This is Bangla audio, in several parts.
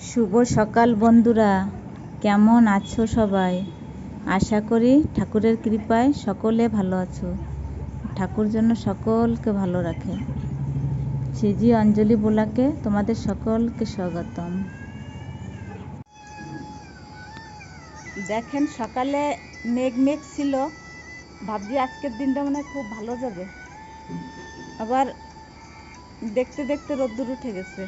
শুভ সকাল বন্ধুরা। কেমন আছো সবাই? আশা করি ঠাকুরের কৃপায় সকলে ভালো আছো। ঠাকুর জন্য সকলকে ভালো রাখে। সিজি অঞ্জলি বোলাকে তোমাদের সকলকে স্বাগতম। দেখেন সকালে মেঘ মেঘ ছিল। ভাবছি আজকের দিনটা মনে খুব ভালো যাবে। আবার দেখতে দেখতে রোদ্দুর উঠে গেছে।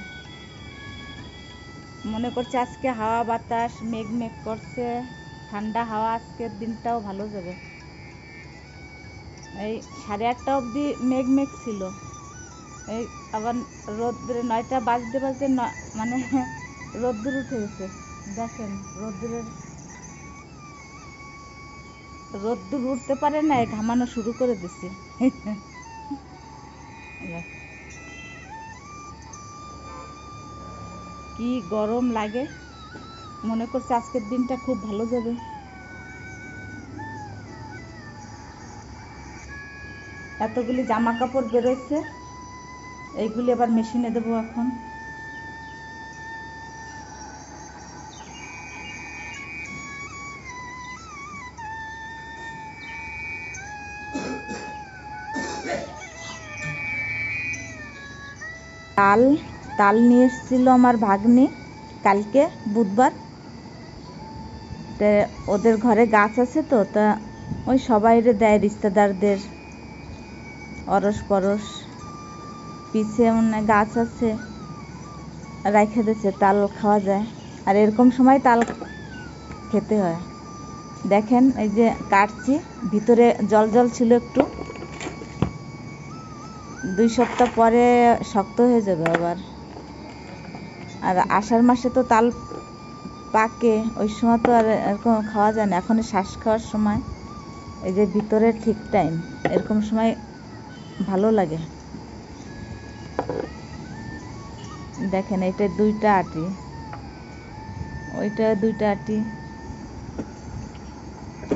মনে করছে আজকে হাওয়া বাতাস, মেঘ মেঘ করছে, ঠান্ডা হাওয়া আজকের দিনটাও ভালো যাবে। এই সাড়ে আটটা অবধি মেঘ মেঘ ছিল। এই আবার রোদ্রে নয়টা বাজতে বাজতে মানে রোদ্দুর উঠে গেছে। দেখেন, রোদ্দুরের রোদ্দুর উঠতে পারে না ঘামানো শুরু করে দিছে। কি গরম লাগে। মনে করছে আজকের দিনটা খুব ভালো যাবে। এতগুলি জামা কাপড় বেরোচ্ছে। এইগুলি আবার মেশিনে দেবো এখন। তাল তাল নিয়ে এসেছিল আমার ভাগ্নি কালকে বুধবার। ওদের ঘরে গাছ আছে তো, তা ওই সবাইরে দেয় রিশতেদারদের অরস পরশ পিছে মানে গাছ আছে, রাইখে দিয়েছে তাল খাওয়া যায়। আর এরকম সময় তাল খেতে হয়। দেখেন এই যে কাটছি, ভিতরে জল জল ছিল একটু। দুই সপ্তাহ পরে শক্ত হয়ে যাবে আবার। আর আষাঢ় মাসে তো তাল পাকে, ওই সময় তো আর এরকম খাওয়া যায় না। এখন শ্বাস খাওয়ার সময় এই যে ভিতরে ঠিক টাইম এরকম সময় ভালো লাগে। দেখেন এটা দুইটা আটি। ওইটা দুইটা আটি।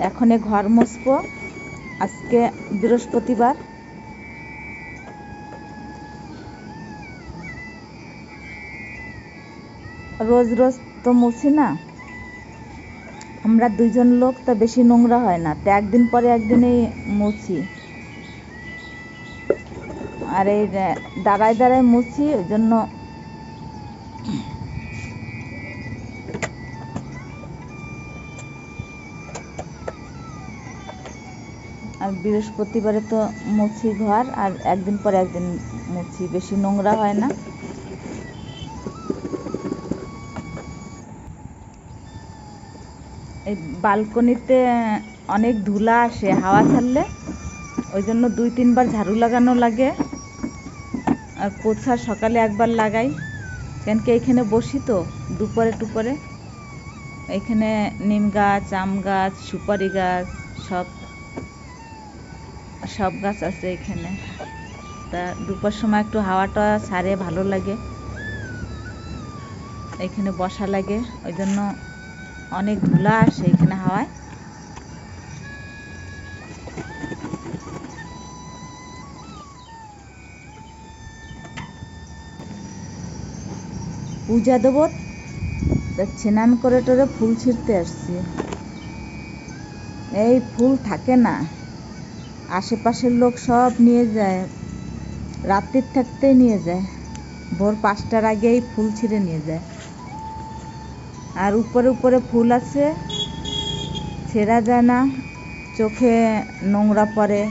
এখন ঘর মুছবো। আজকে বৃহস্পতিবার। রোজ রোজ তো মুছি না। আমরা দুইজন লোক তো বেশি নোংরা হয় না। তো একদিন পরে একদিনই মুছি। আর এই দাঁড়ায় দাঁড়ায় মুছি, ওই জন্য আর বৃহস্পতিবারে তো মুছি ঘর, আর একদিন পরে একদিন মুছি। বেশি নোংরা হয় না। এই বালকনিতে অনেক ধুলা আসে, হাওয়া ছাড়লে। ওই জন্য দুই, তিনবার ঝাড়ু লাগানো লাগে। আর পোছা সকালে একবার লাগাই। কেন কি এখানে বসি তো, দুপুরে টুপরে। এখানে নিম গাছ, আম গাছ, সুপারি গাছ, সব সব গাছ আছে এখানে। তা দুপুর সময় একটু হাওয়াটা ছাড়ে, ভালো লাগে। এখানে বসা লাগে, ওই জন্য অনেক ধুলা আসে এখানে হাওয়ায়। পূজা দেবো স্নান করে টোরে ফুল ছিঁড়তে আসছি। এই ফুল থাকে না। আশেপাশের লোক সব নিয়ে যায়। রাত্রির থাকতেই নিয়ে যায়। ভোর পাঁচটার আগেই ফুল ছিঁড়ে নিয়ে যায়। আর উপরে উপরে ফুল আছে। ছেঁড়া যায় না, চোখে নোংরা পড়ে।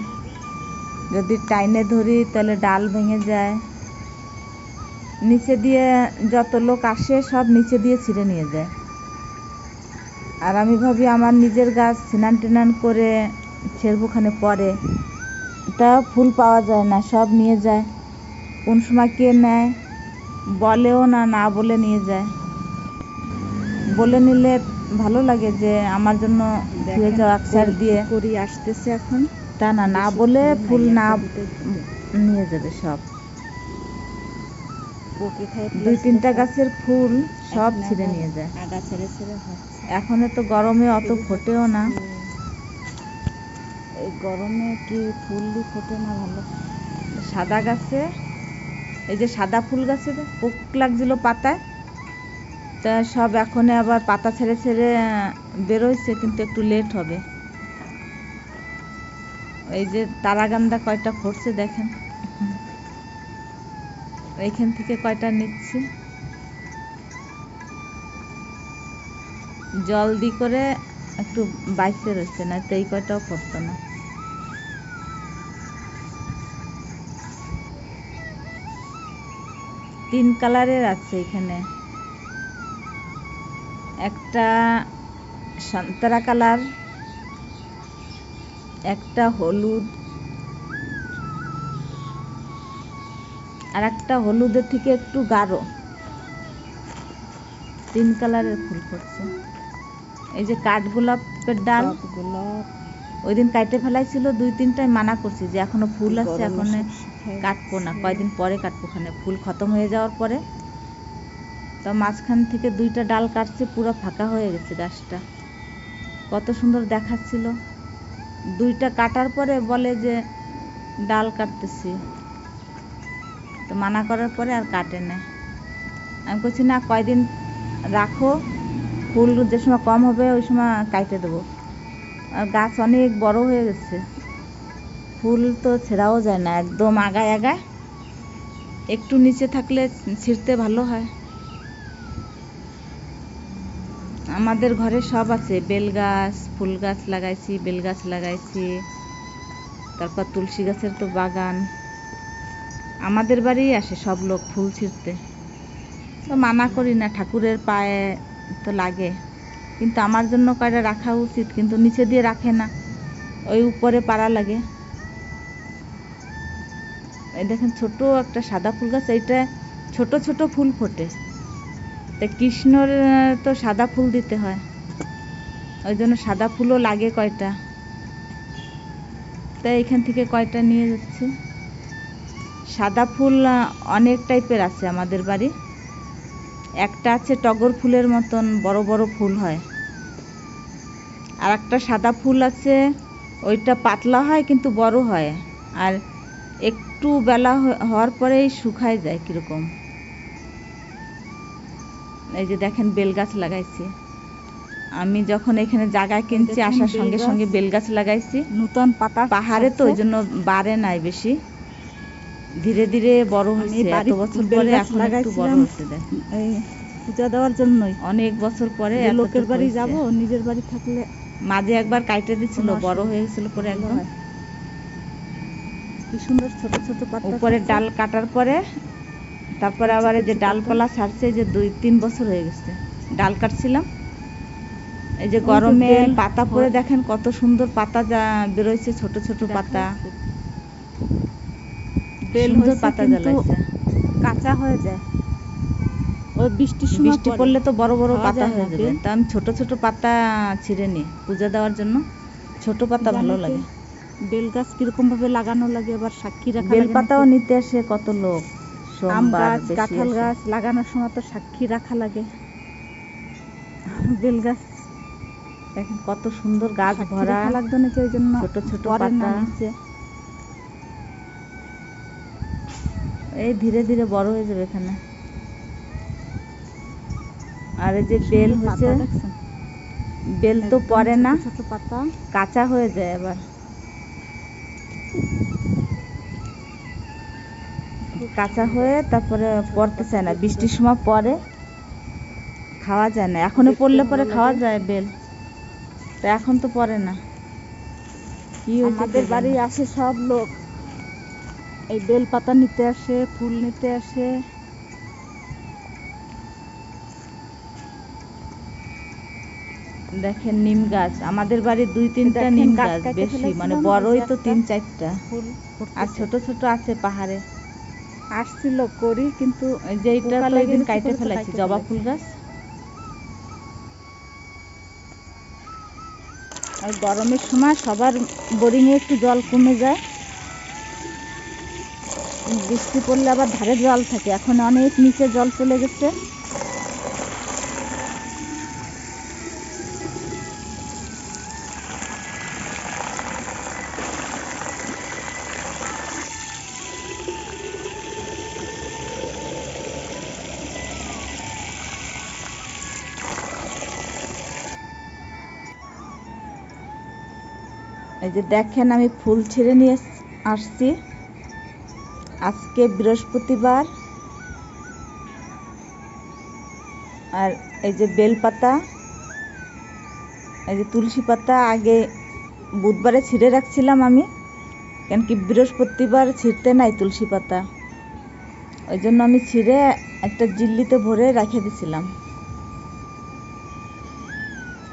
যদি টাইনে ধরি তাহলে ডাল ভেঙে যায়। নিচে দিয়ে যত লোক আসে সব নিচে দিয়ে ছিঁড়ে নিয়ে যায়। আর আমি ভাবি আমার নিজের গাছ স্নান টিনান করে ছেড়বোখানে পরে তা ফুল পাওয়া যায় না, সব নিয়ে যায়। কোন সময় কে নেয় বলেও না না বলে নিয়ে যায়। বলে নিলে ভালো লাগে যে আমার জন্য আকসার দিয়ে করি আসতেছে এখন? তা না না বলে ফুল না নিয়ে যাবে সব। দুই তিনটা গাছের ফুল সব ছিঁড়ে নিয়ে যায়। এখন তো গরমে অত ফোটেও না। এই গরমে কি ফুল ফোটে না ভালো? সাদা গাছে এই যে সাদা ফুল গাছে পোক লাগছিল পাতায় তা সব এখন আবার পাতা ছেড়ে ছেড়ে বেরোইছে, কিন্তু একটু লেট হবে। এই যে তারাগান্দা কয়টা ফুটছে দেখেন। এইখান থেকে কয়টা নিচ্ছি? জল দি করে একটু বাইসে রয়েছে না তো এই কয়টাও ফুটতো না। তিন কালারের আছে এখানে। একটা সন্তরা কালার একটা হলুদ আর একটা হলুদের থেকে একটু গাঢ়। তিন কালারের ফুল করছে এই যে কাঠগোলাপের ডাল গোলাপ ওই দিন কাটে ফেলাইছিল দুই তিনটায় মানা করছি যে এখনও ফুল আছে এখন কাটবো না। কয়দিন পরে কাটবো ওখানে। ফুল খতম হয়ে যাওয়ার পরে তো মাঝখান থেকে দুইটা ডাল কাটছে, পুরো ফাঁকা হয়ে গেছে গাছটা। কত সুন্দর দেখাচ্ছিল। দুইটা কাটার পরে বলে যে ডাল কাটতেছি। তো মানা করার পরে আর কাটে না। আমি বলছি না, কয়দিন রাখো, ফুল যে সময় কম হবে, ওই সময় কাটে দেবো। আর গাছ অনেক বড় হয়ে গেছে। ফুল তো ছেঁড়াও যায় না, একদম আগায় আগায়। একটু নিচে থাকলে ছিঁড়তে ভালো হয়। আমাদের ঘরে সব আছে। বেল গাছ, ফুল গাছ লাগাইছি, বেল গাছ লাগাইছি। তারপর তুলসী গাছের তো বাগান। আমাদের বাড়িই আসে সব লোক ফুল ছিঁড়তে। তো মানা করি না, ঠাকুরের পায়ে তো লাগে। কিন্তু আমার জন্য কয়টা রাখা উচিত, কিন্তু নিচে দিয়ে রাখে না। ওই উপরে পাড়া লাগে। এই দেখেন ছোট একটা সাদা ফুল গাছ, এইটা ছোট ছোট ফুল ফোটে। তা কৃষ্ণর তো সাদা ফুল দিতে হয়। ওই জন্য সাদা ফুলও লাগে কয়টা। তাই এখান থেকে কয়টা নিয়ে যাচ্ছে? সাদা ফুল অনেক টাইপের আছে আমাদের বাড়ি। একটা আছে টগর ফুলের মতন বড় বড় ফুল হয়। আর একটা সাদা ফুল আছে, ওইটা পাতলা হয় কিন্তু বড় হয়। আর একটু বেলা হওয়ার পরেই শুকায় যায় কীরকম। এই যে দেখেন বেল গাছ লাগাইছি। আমি যখন এখানে জায়গা কিনছি আসার সঙ্গে সঙ্গে বেল গাছ লাগাইছি। নতুন পাতা পাহাড়ে তো ওই জন্য বাড়ে নাই বেশি। ধীরে ধীরে বড় হয়েছে এত বছর পরে এখন একটু বড়। হচ্ছে দেখেন। পূজা দেওয়ার জন্যই। অনেক বছর পরে লোকের বাড়ি যাব নিজের বাড়ি থাকলে মাঝে একবার কাইটে দিছিল বড় হয়ে গেছিল পরে একদম কি সুন্দর ছোট ছোট পাতা উপরে ডাল কাটার পরে তারপরে আবার এই যে ডালপালা ছাড়ছে যে দুই তিন বছর হয়ে গেছে। ডাল কাটছিলাম। এই যে গরমে পাতা পরে দেখেন কত সুন্দর পাতা যা বেরোইছে ছোট ছোট পাতা। সুন্দর পাতা জ্বালাইছে। কাঁচা হয়ে যায়। ওই বৃষ্টির সময় বৃষ্টি পড়লে তো বড় বড় পাতা হয়ে যাবে। তা আমি ছোট ছোট পাতা ছিঁড়ে নিই পূজা দেওয়ার জন্য। ছোট পাতা ভালো লাগে। বেল গাছ কীরকম ভাবে লাগানো লাগে আবার সাক্ষী রাখা বেল পাতাও নিতে আসে কত লোক। আম গাছ কাঁঠাল গাছ লাগানোর সময় তো সাক্ষী রাখা লাগে। বেল গাছ দেখেন কত সুন্দর গাছ ভরা। লাগতো নাকি ওই জন্য? ছোট ছোট পাতা। নিচে। এই ধীরে ধীরে বড় হয়ে যাবে এখানে। আর এই যে বেল হচ্ছে বেল তো পরে না ছোট পাতা। কাঁচা হয়ে যায় আবার। কাঁচা হয়ে তারপরে পড়তে চায় না। বৃষ্টির সময় পরে খাওয়া যায় না। এখনও পড়লে পরে খাওয়া যায় বেল। তো এখন তো পড়ে না। কি আমাদের বাড়ি আসে সব লোক। এই বেল পাতা নিতে আসে ফুল নিতে আসে। দেখেন নিম গাছ। আমাদের বাড়ির দুই তিনটা নিম গাছ বেশি। মানে বড়ই তো তিন চারটা। আর ছোট ছোট আছে পাহাড়ে। আসছিল করি কিন্তু ওই যে এইটা পোকা তো ওই দিন কাইটে ফেলাইছি জবা ফুল গাছ। আর গরমের সময় সবার বোরিংয়ে একটু জল কমে যায়। বৃষ্টি পড়লে আবার ধারে জল থাকে এখন অনেক নিচে জল চলে গেছে। এই যে দেখেন, আমি ফুল ছিঁড়ে নিয়ে আসছি। আজকে বৃহস্পতিবার। আর এই যে বেলপাতা, এই যে তুলসী পাতা, আগে বুধবারে ছিঁড়ে রাখছিলাম আমি। কেন কি বৃহস্পতিবার ছিঁড়তে নাই তুলসী পাতা। ওই জন্য আমি ছিঁড়ে একটা জিল্লিতে ভরে রেখে দিছিলাম।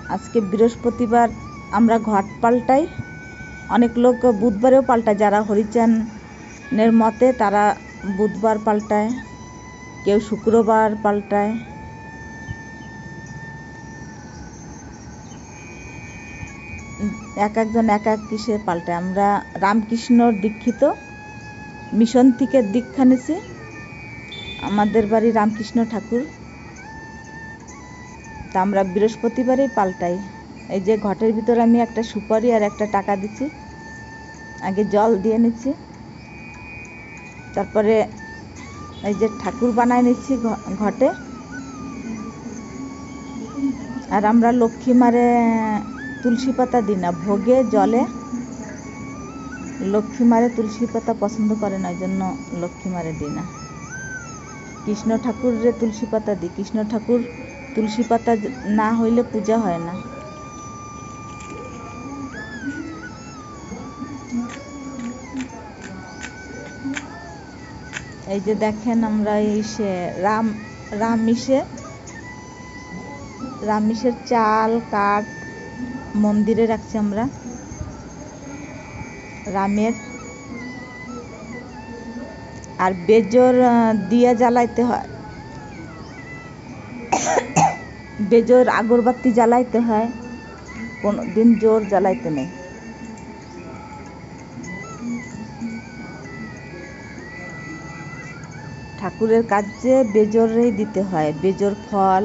আজকে বৃহস্পতিবার আমরা ঘট পাল্টাই। অনেক লোক বুধবারেও পাল্টায়। যারা হরিচানের মতে তারা বুধবার পাল্টায়, কেউ শুক্রবার পাল্টায়। এক একজন এক এক কিসে পাল্টায়। আমরা রামকৃষ্ণর দীক্ষিত, মিশন থেকে দীক্ষা নিছি। আমাদের বাড়ি রামকৃষ্ণ ঠাকুর। তা আমরা বৃহস্পতিবারেই পাল্টাই। এই যে ঘটের ভিতরে আমি একটা সুপারি আর একটা টাকা দিচ্ছি আগে জল দিয়ে নিচ্ছি। তারপরে এই যে ঠাকুর বানায় নিচ্ছি ঘটে। আর আমরা লক্ষ্মী মারে তুলসী পাতা দিই না, ভোগে, জলে। লক্ষ্মী মারে তুলসী পাতা পছন্দ করে না জন্য লক্ষ্মী মারে দিই না। কৃষ্ণ ঠাকুরে তুলসী পাতা দিই, কৃষ্ণ ঠাকুর তুলসী পাতা না হইলে পূজা হয় না। এই যে দেখেন আমরা ইসে রাম রাম মিশে রাম চাল, কাঠ মন্দিরে রাখছি আমরা। রামের। আর বেজর দিয়া জ্বালাইতে হয়। বেজোর আগরবাতি জ্বালাইতে হয়। কোনো দিন জোর জ্বালাইতে নেই। ঠাকুরের কাজে বেজোরেই দিতে হয়, বেজর ফল।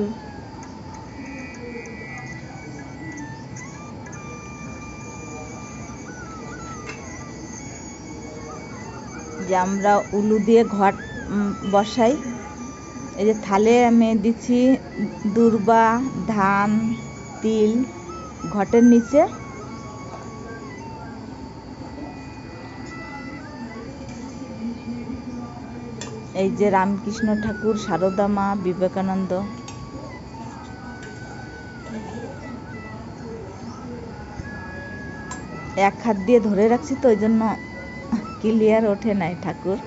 যে আমরা উলু দিয়ে ঘট বসাই। এই যে থালে আমি দিচ্ছি দূর্বা, ধান, তিল ঘটের নিচে। এই যে রামকৃষ্ণ ঠাকুর, সারদা মা, বিবেকানন্দ। এক হাত দিয়ে ধরে রাখছি তো, ওই জন্য ক্লিয়ার ওঠে নাই ঠাকুর।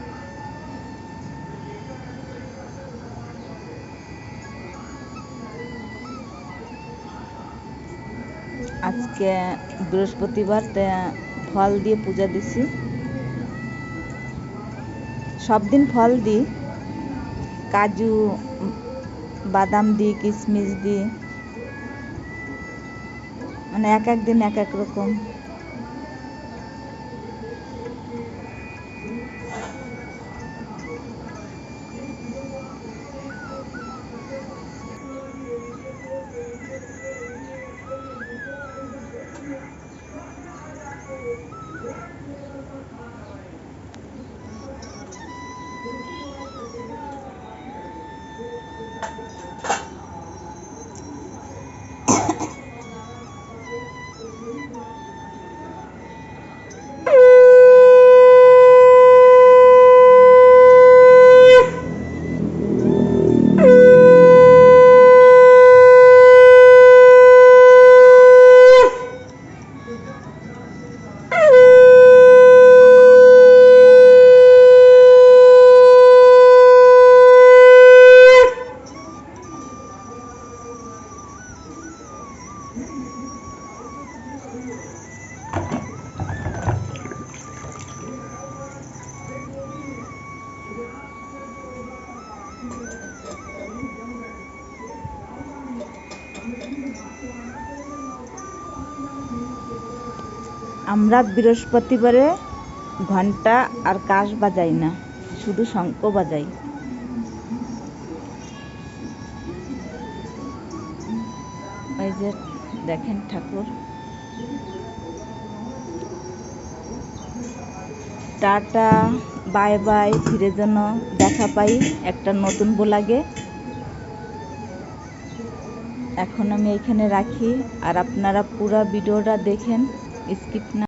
আজকে বৃহস্পতিবার ফল দিয়ে পূজা দিছি। সব দিন ফল দিই। কাজু, বাদাম দিই কিশমিশ দিই। মানে এক এক দিন এক এক রকম। আমরা বৃহস্পতিবারে ঘণ্টা আর কাশ বাজাই না, শুধু শঙ্খ বাজাই এই যে দেখেন ঠাকুর। টাটা, বাই বাই, ফিরে যেন দেখা পাই একটা নতুন বোলাগে। এখন আমি এখানে রাখি, আর আপনারা পুরা ভিডিওটা দেখেন, স্কিপ না